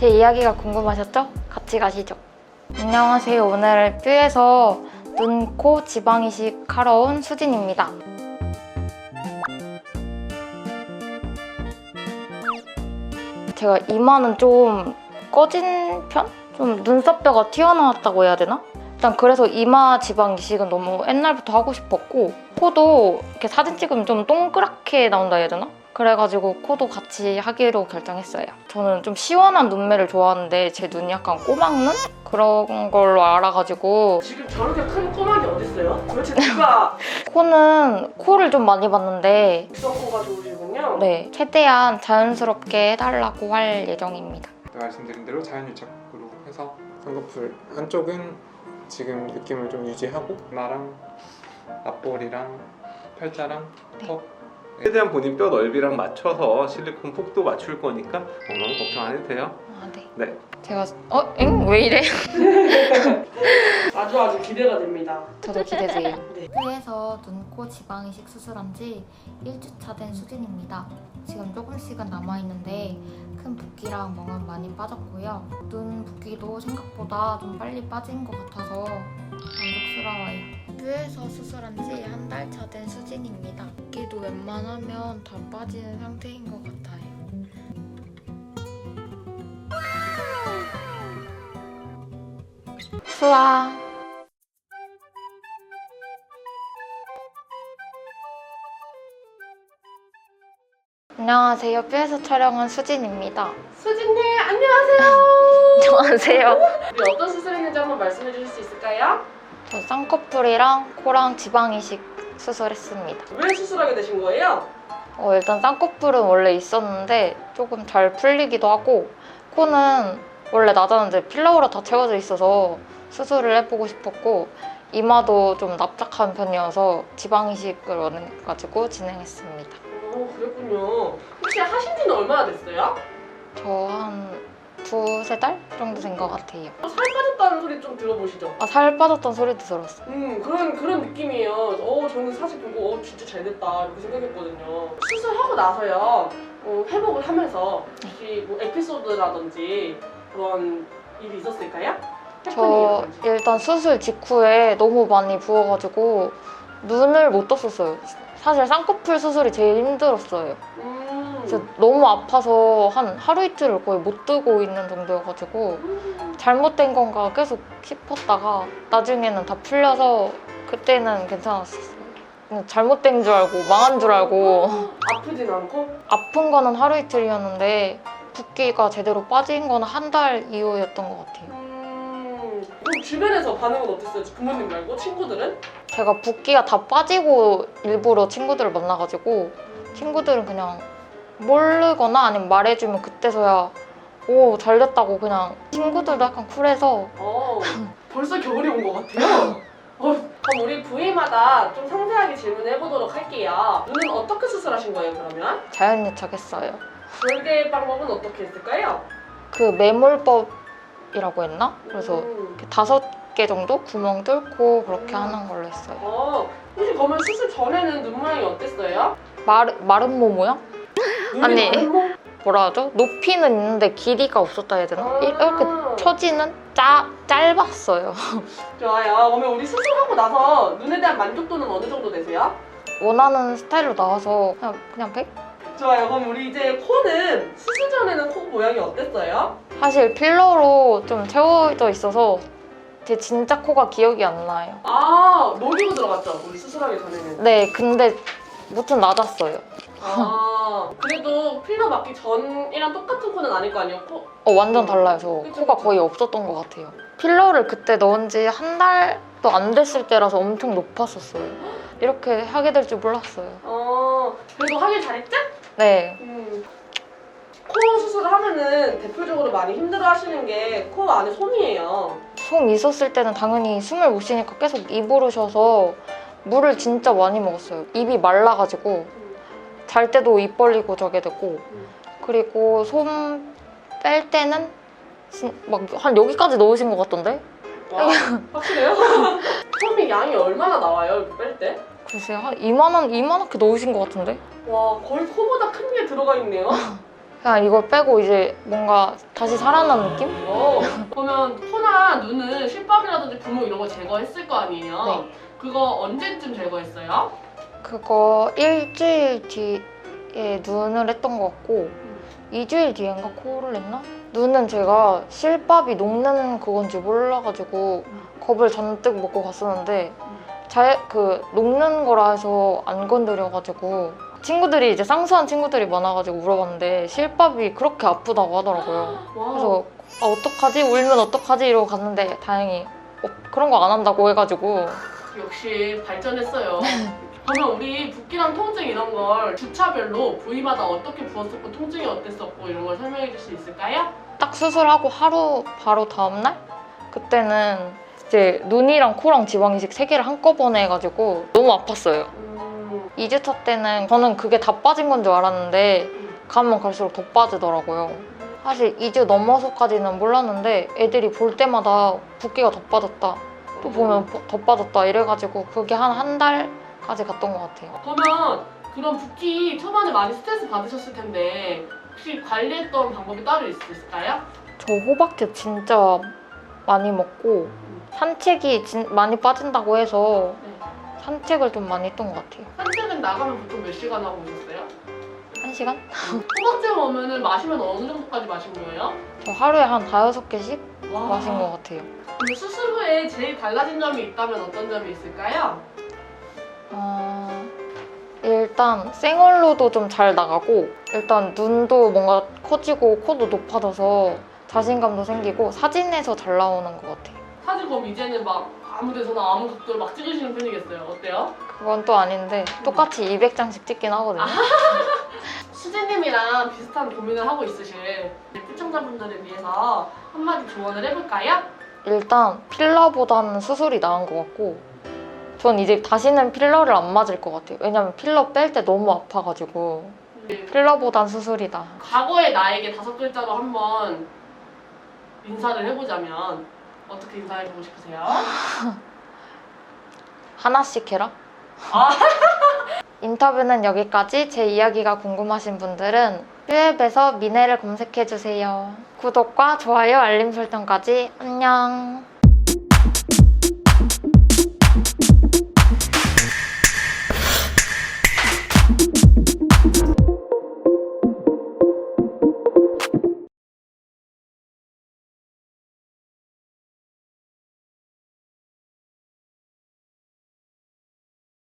제 이야기가 궁금하셨죠? 같이 가시죠. 안녕하세요. 오늘 뷰에서 눈, 코 지방 이식 하러 온 수진입니다. 제가 이마는 좀 꺼진 편? 좀 눈썹뼈가 튀어나왔다고 해야 되나? 일단 그래서 이마 지방 이식은 너무 옛날부터 하고 싶었고 코도 이렇게 사진 찍으면 좀 동그랗게 나온다 해야 되나? 그래가지고 코도 같이 하기로 결정했어요. 저는 좀 시원한 눈매를 좋아하는데 제 눈이 약간 꼬막눈? 그런 걸로 알아가지고 지금 저렇게 큰 꼬막이 어딨어요? 도대체 누가 코는 코를 좀 많이 봤는데 육성코가 좋으시군요. 네 최대한 자연스럽게 해달라고 할 예정입니다. 말씀드린 대로 자연유착으로 해서 쌍꺼풀 한쪽은 지금 느낌을 좀 유지하고 나랑 앞볼이랑 팔자랑 네. 턱 최대한 본인 뼈 넓이랑 맞춰서 실리콘 폭도 맞출 거니까 너무 걱정 안 해도 돼요. 아 네. 네. 제가 어? 엥? 왜 이래? 아주 아주 기대가 됩니다. 저도 기대돼요. 네. 뷰에서 눈, 코 지방 이식 수술한 지 1주차 된 수진입니다. 지금 조금씩은 남아있는데 큰 붓기랑 멍은 많이 빠졌고요. 눈 붓기도 생각보다 좀 빨리 빠진 것 같아서 만족스러워 요. 뷰에서 수술한 지 한 달 차 된 수진입니다. 붓기도 웬만하면 다 빠지는 상태인 것 같아요. 수아 안녕하세요. 뷰에서 촬영한 수진입니다. 수진님 안녕하세요. 안녕하세요. 우리 어떤 수술했는지 한번 말씀해 주실 수 있을까요? 저 쌍꺼풀이랑 코랑 지방 이식 수술했습니다. 왜 수술하게 되신 거예요? 어, 일단 쌍꺼풀은 원래 있었는데 조금 잘 풀리기도 하고 코는 원래 낮았는데 필러로 다 채워져 있어서 수술을 해보고 싶었고 이마도 좀 납작한 편이어서 지방 이식을 원해가지고 진행했습니다. 오 그랬군요. 혹시 하신 지는 얼마나 됐어요? 저 한 두세 달 정도 된 것 같아요. 어, 살 빠졌다는 소리 좀 들어보시죠. 아, 살 빠졌던 소리도 들었어요. 음 그런 그런 느낌이에요. 어 저는 사실 보고 어 진짜 잘 됐다 이렇게 생각했거든요. 수술하고 나서요 어, 회복을 하면서 혹시 뭐 에피소드라든지 그런 일이 있었을까요? 저. 일단 수술 직후에 너무 많이 부어가지고 눈을 못 떴었어요. 사실 쌍꺼풀 수술이 제일 힘들었어요. 음. 그래서 너무 아파서 한 하루 이틀을 거의 못 뜨고 있는 정도여가지고 음. 잘못된 건가 계속 싶었다가 나중에는 다 풀려서 그때는 괜찮았었어요. 그냥 잘못된 줄 알고 망한 줄 알고 아프진 않고 아픈 거는 하루 이틀이었는데 붓기가 제대로 빠진 거는 한 달 이후였던 것 같아요. 음. 그럼 주변에서 반응은 어땠어요? 부모님 말고 친구들은? 제가 붓기가 다 빠지고 일부러 친구들을 만나가지고 친구들은 그냥 모르거나 아니면 말해주면 그때서야 오 잘 됐다고 그냥 친구들도 약간 쿨해서 어 벌써 겨울이 온 것 같아요. 어, 그럼 우리 부위마다 좀 상세하게 질문해 보도록 할게요. 눈은 어떻게 수술하신 거예요 그러면? 자연유착했어요. 절개 방법은 어떻게 했을까요? 그 매몰법이라고 했나? 그래서 음. 이렇게 다섯 개 정도 구멍 뚫고 그렇게 하는 걸로 했어요. 어, 혹시 그러면 수술 전에는 눈 모양이 어땠어요? 마르, 마른 모 모양? 아니. 모- 뭐라 하죠? 높이는 있는데 길이가 없었다 해야 되나? 이- 이렇게 아. 처지는 짜, 짧았어요. 좋아요. 그러면 우리 수술하고 나서 눈에 대한 만족도는 어느 정도 되세요? 원하는 스타일로 나와서 그냥, 그냥 100? 좋아요. 그럼 우리 이제 코는 수술 전에는 코 모양이 어땠어요? 사실 필러로 좀 채워져 있어서 제 진짜 코가 기억이 안 나요. 아, 녹이고 들어갔죠? 우리 수술하기 전에는. 네, 근데 무튼 낮았어요. 아, 그래도 필러 맞기 전이랑 똑같은 코는 아닐 거 아니에요? 코? 어, 완전 달라요. 저 그쵸, 코가 그쵸. 거의 없었던 것 같아요. 필러를 그때 넣은 지 한 달도 안 됐을 때라서 엄청 높았었어요. 이렇게 하게 될 줄 몰랐어요. 어, 그래도 하길 잘했죠? 네. 음. 코 수술을 하면은 대표적으로 많이 힘들어 하시는 게 코 안에 솜이에요. 솜 있었을 때는 당연히 숨을 못 쉬니까 계속 입으로 쉬어서 물을 진짜 많이 먹었어요. 입이 말라가지고 음. 잘 때도 입 벌리고 자게 되고 음. 그리고 솜뺄 때는 막 한 여기까지 넣으신 것 같던데? 와, 확실해요? 솜이 양이 얼마나 나와요, 이렇게 뺄 때? 글쎄요 한 이만한 이만하게 넣으신 것 같은데? 와, 거의 코보다 큰 게 들어가 있네요. 그냥 이걸 빼고 이제 뭔가 다시 살아난 느낌? 어, 그러면 코나 눈은 실밥이라든지 구멍 이런 거 제거했을 거 아니에요? 네. 그거 언제쯤 제거했어요? 그거 일주일 뒤에 눈을 했던 것 같고 2주일 뒤엔가 코를 했나? 눈은 제가 실밥이 녹는 그건지 몰라가지고 겁을 잔뜩 먹고 갔었는데 잘 그 녹는 거라 해서 안 건드려가지고 친구들이 이제 쌍수한 친구들이 많아가지고 물어봤는데 실밥이 그렇게 아프다고 하더라고요. 와, 그래서 아 어떡하지? 울면 어떡하지? 이러고 갔는데 다행히 어, 그런 거 안 한다고 해가지고 역시 발전했어요. 그러면 우리 붓기랑 통증 이런 걸 주차별로 부위마다 어떻게 부었었고 통증이 어땠었고 이런 걸 설명해 줄 수 있을까요? 딱 수술하고 하루 바로 다음날 그때는 이제 눈이랑 코랑 지방 이식 세 개를 한꺼번에 해가지고 너무 아팠어요. 음, 2주차 때는 저는 그게 다 빠진 건 줄 알았는데 가면 갈수록 더 빠지더라고요. 사실 2주 넘어서까지는 몰랐는데 애들이 볼 때마다 붓기가 더 빠졌다. 또 보면 더 빠졌다 이래가지고 그게 한 한 달 까지 갔던 것 같아요. 그러면 그런 붓기 초반에 많이 스트레스 받으셨을 텐데 혹시 관리했던 방법이 따로 있을까요? 저 호박즙 진짜 많이 먹고 산책이 진- 많이 빠진다고 해서 네. 산책을 좀 많이 했던 것 같아요. 산책은 나가면 보통 몇 시간 하고 오셨어요? 한 시간? 호박즙 오면은 마시면 어느 정도까지 마신 거예요? 저 하루에 한 다여섯 개씩 와. 마신 것 같아요. 근데 수술 후에 제일 달라진 점이 있다면 어떤 점이 있을까요? 어, 일단 생얼로도 좀 잘 나가고 일단 눈도 뭔가 커지고 코도 높아져서 자신감도 생기고 사진에서 잘 나오는 것 같아요. 사실 그럼 이제는 막 아무 데서나 아무 각도로 막 찍으시는 편이겠어요. 어때요? 그건 또 아닌데 똑같이 200장씩 찍긴 하거든요. 수진님이랑 비슷한 고민을 하고 있으실 시청자분들을 위해서 한마디 조언을 해볼까요? 일단 필러보다는 수술이 나은 것 같고 전 이제 다시는 필러를 안 맞을 것 같아요. 왜냐면 필러 뺄 때 너무 아파가지고 필러보단 수술이다. 과거의 나에게 다섯 글자로 한번 인사를 해보자면 어떻게 인사해보고 싶으세요? 하나씩 해라. 아. 인터뷰는 여기까지. 제 이야기가 궁금하신 분들은 뷰앱에서 미네를 검색해주세요. 구독과 좋아요, 알림 설정까지. 안녕.